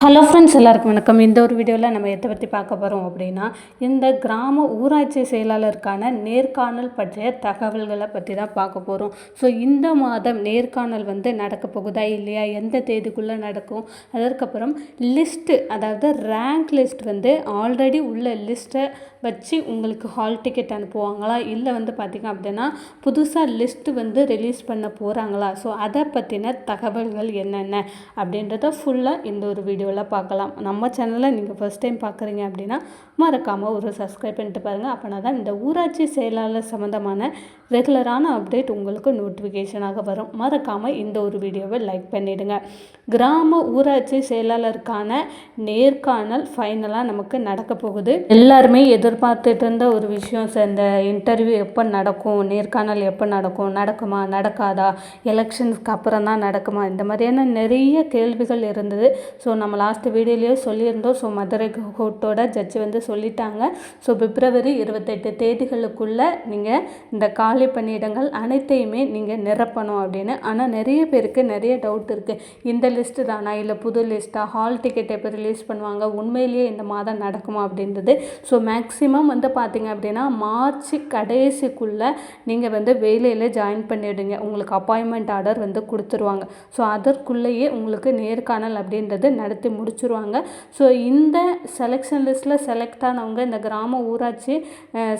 Hello friends எல்லாருக்கும் வணக்கம். இந்த ஒரு வீடியோவில் நம்ம எதை பற்றி பார்க்க போகிறோம் அப்படின்னா இந்த கிராம ஊராட்சி செயலாளருக்கான நேர்காணல் பற்றிய தகவல்களை பற்றி தான் பார்க்க போகிறோம் ஸோ இந்த மாதம் நேர்காணல் வந்து நடக்க போகுதா இல்லையா? எந்த தேதிக்குள்ளே நடக்கும்? அதற்கப்புறம் லிஸ்ட்டு அதாவது ரேங்க் லிஸ்ட் வந்து ஆல்ரெடி உள்ள லிஸ்ட்டை வச்சு உங்களுக்கு ஹால் டிக்கெட் அனுப்புவாங்களா? இல்லை வந்து பார்த்திங்க அப்படின்னா புதுசாக லிஸ்ட்டு வந்து ரிலீஸ் பண்ண போகிறாங்களா ஸோ அதை பற்றின தகவல்கள் என்னென்ன? அப்படின்றத ஃபுல்லாக இந்த ஒரு வீடியோவில் பார்க்கலாம். நம்ம சேனலை நீங்கள் ஃபஸ்ட் டைம் பார்க்குறீங்க அப்படின்னா மறக்காமல் ஒரு சப்ஸ்கிரைப் பண்ணிட்டு பாருங்கள் அப்போனா தான் இந்த ஊராட்சி செயலாளர் சம்மந்தமான ரெகுலரான அப்டேட் உங்களுக்கு நோட்டிஃபிகேஷனாக வரும். மறக்காமல் இந்த ஒரு வீடியோவை லைக் பண்ணிவிடுங்க கிராம ஊராட்சி செயலாளருக்கான நேர்காணல் ஃபைனலாக நமக்கு நடக்க போகுது. எல்லாருமே எதிர்பார்த்துட்டு இருந்த ஒரு விஷயம் இந்த இன்டர்வியூ எப்போ நடக்கும் நேர்காணல் எப்போ நடக்கும் நடக்குமா நடக்காதா எலெக்ஷனுக்கு அப்புறம் தான் நடக்குமா இந்த மாதிரியான நிறைய கேள்விகள் இருந்தது. ஸோ நம்ம லாஸ்ட் வீடியோலேயே சொல்லியிருந்தோம். ஸோ மதுரை கோர்ட்டோட ஜட்ஜி வந்து சொல்லிட்டாங்க. ஸோ பிப்ரவரி இருபத்தெட்டு தேதிகளுக்குள்ளே நீங்கள் இந்த காலி பணியிடங்கள் அனைத்தையுமே நீங்கள் நிரப்பணும் அப்படின்னு. ஆனால் நிறைய பேருக்கு நிறைய டவுட் இருக்குது இந்த லிஸ்ட்டு தானா? இல்லை புது லிஸ்ட்டாக ஹால் டிக்கெட் எப்போ ரிலீஸ் பண்ணுவாங்க? உண்மையிலேயே இந்த மாதம் நடக்குமா அப்படின்றது. ஸோ மேக்ஸிமம் வந்து பார்த்திங்க அப்படின்னா மார்ச் கடைசிக்குள்ளே நீங்கள் வந்து வேலையில் ஜாயின் பண்ணிவிடுங்க உங்களுக்கு அப்பாயின்மெண்ட் ஆர்டர் வந்து கொடுத்துருவாங்க. ஸோ அதற்குள்ளேயே உங்களுக்கு நேர்காணல் அப்படின்றது நடத்தி முடிச்சுருவாங்க. ஸோ இந்த செலெக்ஷன் லிஸ்ட்டில் செலக்ட் செலக்ட் ஆனவங்க இந்த கிராம ஊராட்சி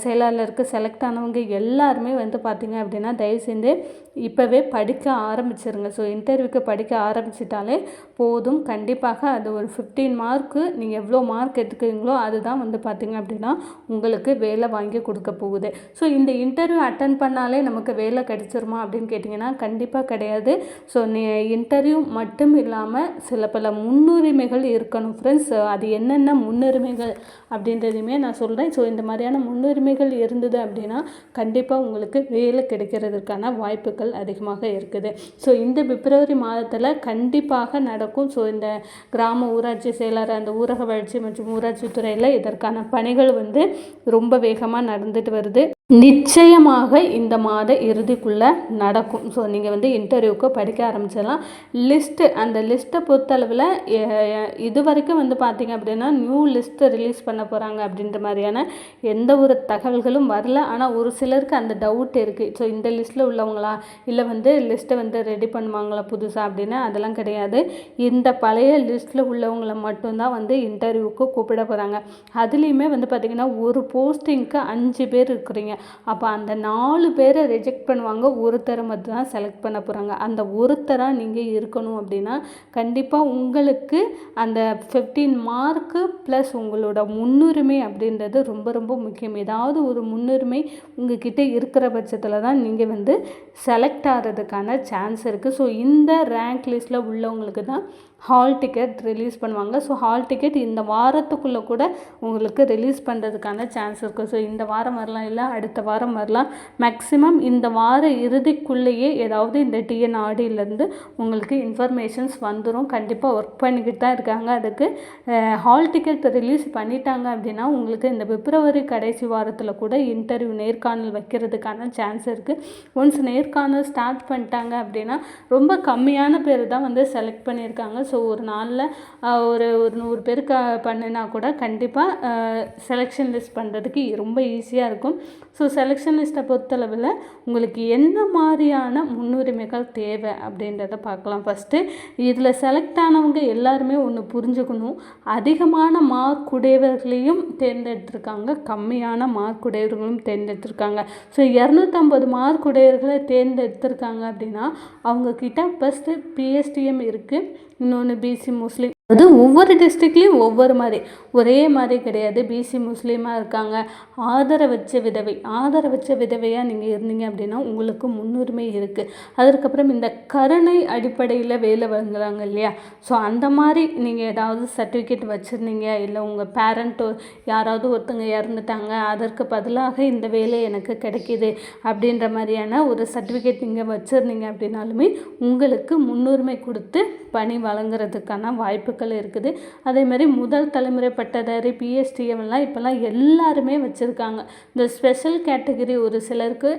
செயலாளருக்கு செலக்ட் ஆனவங்க எல்லாருமே வந்து பார்த்திங்க அப்படின்னா தயவு செஞ்சு இப்போவே படிக்க ஆரம்பிச்சிருங்க. ஸோ இன்டர்வியூக்கு படிக்க ஆரம்பிச்சிட்டாலே போதும். கண்டிப்பாக அது ஒரு ஃபிஃப்டீன் மார்க்கு நீங்கள் எவ்வளோ மார்க் எடுத்துக்கிறீங்களோ அதுதான் வந்து பார்த்திங்க அப்படின்னா உங்களுக்கு வேலை வாங்கி கொடுக்க போகுது. ஸோ இந்த இன்டர்வியூ அட்டன் பண்ணாலே நமக்கு வேலை கிடைச்சிருமா அப்படின்னு கேட்டிங்கன்னா கண்டிப்பாக கிடையாது. ஸோ நீ இன்டர்வியூ மட்டும் இல்லாமல் சில பல முன்னுரிமைகள் இருக்கணும் ஃப்ரெண்ட்ஸ் அது என்னென்ன முன்னுரிமைகள் அப்படின்றதையுமே நான் சொல்கிறேன் ஸோ இந்த மாதிரியான முன்னுரிமைகள் இருந்தது அப்படின்னா கண்டிப்பாக உங்களுக்கு வேலை கிடைக்கிறதுக்கான வாய்ப்புகள் அதிகமாக இருக்குது. ஸோ இந்த பிப்ரவரி மாதத்தில் கண்டிப்பாக நடக்கும். ஸோ இந்த கிராம ஊராட்சி செயலர் அந்த ஊரக வளர்ச்சி மற்றும் ஊராட்சி துறையில் இதற்கான பணிகள் வந்து ரொம்ப வேகமாக நடந்துட்டு வருது. நிச்சயமாக இந்த மாத இறுதிக்குள்ளே நடக்கும். ஸோ நீங்கள் வந்து இன்டர்வியூக்கு படிக்க ஆரம்பிச்சிடலாம். லிஸ்ட்டு அந்த லிஸ்ட்டை பொறுத்தளவில் இது வரைக்கும் வந்து பார்த்திங்க அப்படின்னா நியூ லிஸ்ட்டு ரிலீஸ் பண்ண போகிறாங்க அப்படின்ற மாதிரியான எந்த ஒரு தகவல்களும் வரல. ஆனால் ஒரு சிலருக்கு அந்த டவுட் இருக்குது ஸோ இந்த லிஸ்ட்டில் உள்ளவங்களா? இல்லை வந்து லிஸ்ட்டை வந்து ரெடி பண்ணுவாங்களா புதுசாக அப்படின்னு? அதெல்லாம் கிடையாது. இந்த பழைய லிஸ்ட்டில் உள்ளவங்களை மட்டும்தான் வந்து இன்டர்வியூக்கு கூப்பிட போகிறாங்க அதுலேயுமே வந்து பார்த்திங்கன்னா ஒரு போஸ்டிங்க்கு அஞ்சு பேர் இருக்கிறீங்க. அப்போ அந்த நாலு பேரை ரிஜெக்ட் பண்ணுவாங்க. ஒருத்தரை மட்டும் தான் செலக்ட் பண்ண போகிறாங்க அந்த ஒருத்தராக நீங்கள் இருக்கணும் அப்படின்னா கண்டிப்பாக உங்களுக்கு அந்த ஃபிஃப்டீன் மார்க்கு ப்ளஸ் உங்களோட முன்னுரிமை அப்படின்றது ரொம்ப ரொம்ப முக்கியம். ஏதாவது ஒரு முன்னுரிமை உங்ககிட்ட இருக்கிற பட்சத்தில் தான் நீங்கள் வந்து செலக்ட் ஆகிறதுக்கான சான்ஸ் இருக்குது ஸோ இந்த ரேங்க் லிஸ்ட்டில் உள்ளவங்களுக்கு தான் ஹால் டிக்கெட் ரிலீஸ் பண்ணுவாங்க. ஸோ ஹால் டிக்கெட் இந்த வாரத்துக்குள்ளே கூட உங்களுக்கு ரிலீஸ் பண்ணுறதுக்கான சான்ஸ் இருக்குது ஸோ இந்த வாரம் வரலாம் இல்லை அடுத்த வாரம் வரலாம். மேக்ஸிமம் இந்த வார இறுதிக்குள்ளேயே ஏதாவது இந்த டிஎன்ஆர்டியிலேருந்து உங்களுக்கு இன்ஃபர்மேஷன்ஸ் வந்துடும் கண்டிப்பாக ஒர்க் பண்ணிக்கிட்டு தான் இருக்காங்க. அதுக்கு ஹால் டிக்கெட் ரிலீஸ் பண்ணிட்டாங்க அப்படின்னா உங்களுக்கு இந்த பிப்ரவரி கடைசி வாரத்தில் கூட இன்டர்வியூ நேர்காணல் வைக்கிறதுக்கான சான்ஸ் இருக்குது ஒன்ஸ் நேர்காணல் ஸ்டார்ட் பண்ணிட்டாங்க அப்படின்னா ரொம்ப கம்மியான பேர் தான் வந்து செலக்ட் பண்ணியிருக்காங்க. ஸோ ஒரு நாளில் ஒரு ஒரு நூறு பேருக்கு பண்ணினா கூட கண்டிப்பாக செலெக்ஷன் லிஸ்ட் பண்ணுறதுக்கு ரொம்ப ஈஸியாக இருக்கும். ஸோ செலெக்ஷன் லிஸ்ட்டை பொறுத்தளவில் உங்களுக்கு என்ன மாதிரியான முன்னுரிமைகள் தேவை அப்படின்றத பார்க்கலாம். ஃபஸ்ட்டு இதில் செலக்ட் ஆனவங்க எல்லாருமே ஒன்று புரிஞ்சுக்கணும். அதிகமான மார்க் உடையவர்களையும் தேர்ந்தெடுத்திருக்காங்க. கம்மியான மார்க் உடையவர்களும் தேர்ந்தெடுத்திருக்காங்க. ஸோ இரநூத்தம்பது மார்க் உடையவர்களை தேர்ந்தெடுத்திருக்காங்க அப்படின்னா அவங்கக்கிட்ட ஃபஸ்ட்டு பிஎஸ்டிஎம் இருக்குது इन्होंने बीसी मुस्लिम அது ஒவ்வொரு டிஸ்ட்ரிக்ட்லேயும் ஒவ்வொரு மாதிரி. ஒரே மாதிரி கிடையாது. பிசி முஸ்லீமாக இருக்காங்க. ஆதரவற்ற விதவை. ஆதரவற்ற விதவையாக நீங்கள் இருந்தீங்க அப்படின்னா உங்களுக்கு முன்னுரிமை இருக்குது அதற்கப்புறம் இந்த கருணை அடிப்படையில் வேலை வாங்குறாங்க இல்லையா? ஸோ அந்த மாதிரி நீங்கள் ஏதாவது சர்டிஃபிகேட் வச்சுருந்தீங்க? இல்லை உங்கள் பேரண்ட்டோ யாராவது ஒருத்தங்க இறந்துட்டாங்க. அதற்கு பதிலாக இந்த வேலை எனக்கு கிடைக்கிது அப்படின்ற மாதிரியான ஒரு சர்டிஃபிகேட் நீங்கள் வச்சுருந்தீங்க அப்படின்னாலுமே உங்களுக்கு முன்னுரிமை கொடுத்து பணி வழங்குறதுக்கான வாய்ப்பு வாய்ப்புகள் இருக்குது. அதேமாதிரி முதல் தலைமுறை பட்டதாரி பிஎஸ்டிஎம்லாம் இப்போல்லாம் எல்லாருமே வச்சுருக்காங்க. இந்த ஸ்பெஷல் கேட்டகரி ஒரு சிலருக்கு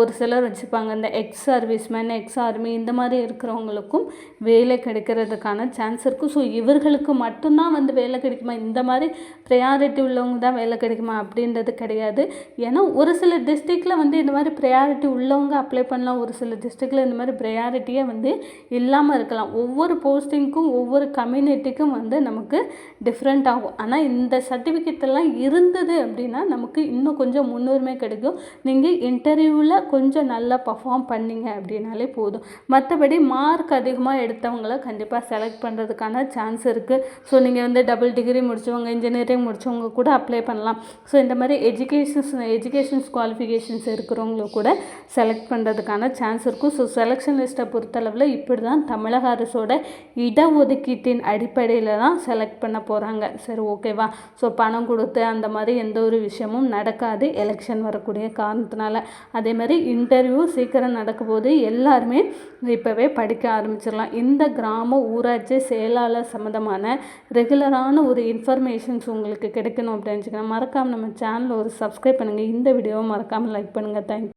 ஒரு சிலர் வச்சுப்பாங்க இந்த எக்ஸ் சர்வீஸ்மேன் எக்ஸ் ஆர்மி இந்த மாதிரி இருக்கிறவங்களுக்கும் வேலை கிடைக்கிறதுக்கான சான்ஸ் இருக்கும் ஸோ இவர்களுக்கு மட்டும்தான் வந்து வேலை கிடைக்குமா? இந்த மாதிரி ப்ரையாரிட்டி உள்ளவங்க தான் வேலை கிடைக்குமா? அப்படின்றது கிடையாது. ஏன்னா ஒரு சில டிஸ்ட்ரிக்டில் வந்து இந்த மாதிரி ப்ரையாரிட்டி உள்ளவங்க அப்ளை பண்ணலாம். ஒரு சில டிஸ்ட்ரிக்டில் இந்த மாதிரி ப்ரையாரிட்டியே வந்து இல்லாமல் இருக்கலாம். ஒவ்வொரு போஸ்டிங்க்கும் ஒவ்வொரு கம்யூனிட்டிக்கும் வந்து நமக்கு டிஃப்ரெண்ட் ஆகும். ஆனால் இந்த சர்டிஃபிகேட்டெல்லாம் இருந்தது அப்படின்னா நமக்கு இன்னும் கொஞ்சம் முன்னுரிமை கிடைக்கும். நீங்கள் இன்டர்வியூவில் கொஞ்சம் நல்லா பர்ஃபார்ம் பண்ணீங்க அப்படின்னாலே போதும். மற்றபடி மார்க் அதிகமாக எடுத்தவங்கள கண்டிப்பாக செலக்ட் பண்ணுறதுக்கான சான்ஸ் இருக்குது ஸோ நீங்கள் வந்து டபுள் டிகிரி முடித்தவங்க இன்ஜினியரிங் முடித்தவங்க கூட அப்ளை பண்ணலாம். ஸோ இந்த மாதிரி எஜுகேஷன்ஸ் எஜுகேஷன்ஸ் குவாலிஃபிகேஷன்ஸ் இருக்கிறவங்களும் கூட செலக்ட் பண்ணுறதுக்கான சான்ஸ் இருக்கும். ஸோ செலெக்ஷன் லிஸ்ட்டை பொறுத்தளவில் இப்படி தான் தமிழக அரசோட இடஒதுக்கீட்டின் அடிப்படையில் தான் செலக்ட் பண்ண போகிறாங்க சரி ஓகேவா ஸோ பணம் கொடுத்து அந்த மாதிரி எந்த ஒரு விஷயமும் நடக்காது. எலெக்ஷன் வரக்கூடிய காரணத்தினால. அதே மாதிரி இன்டர்வியூ சீக்கிரம் நடக்கும் போது எல்லாருமே இப்போவே படிக்க ஆரம்பிச்சிடலாம். இந்த கிராம ஊராட்சி செயலாளர் சம்மந்தமான ரெகுலரான ஒரு இன்ஃபர்மேஷன்ஸ் உங்களுக்கு கிடைக்கணும் அப்படின்னு மறக்காமல் நம்ம சேனலை ஒரு சப்ஸ்கிரைப் பண்ணுங்கள் இந்த வீடியோவை மறக்காமல் லைக் பண்ணுங்கள் தேங்க்யூ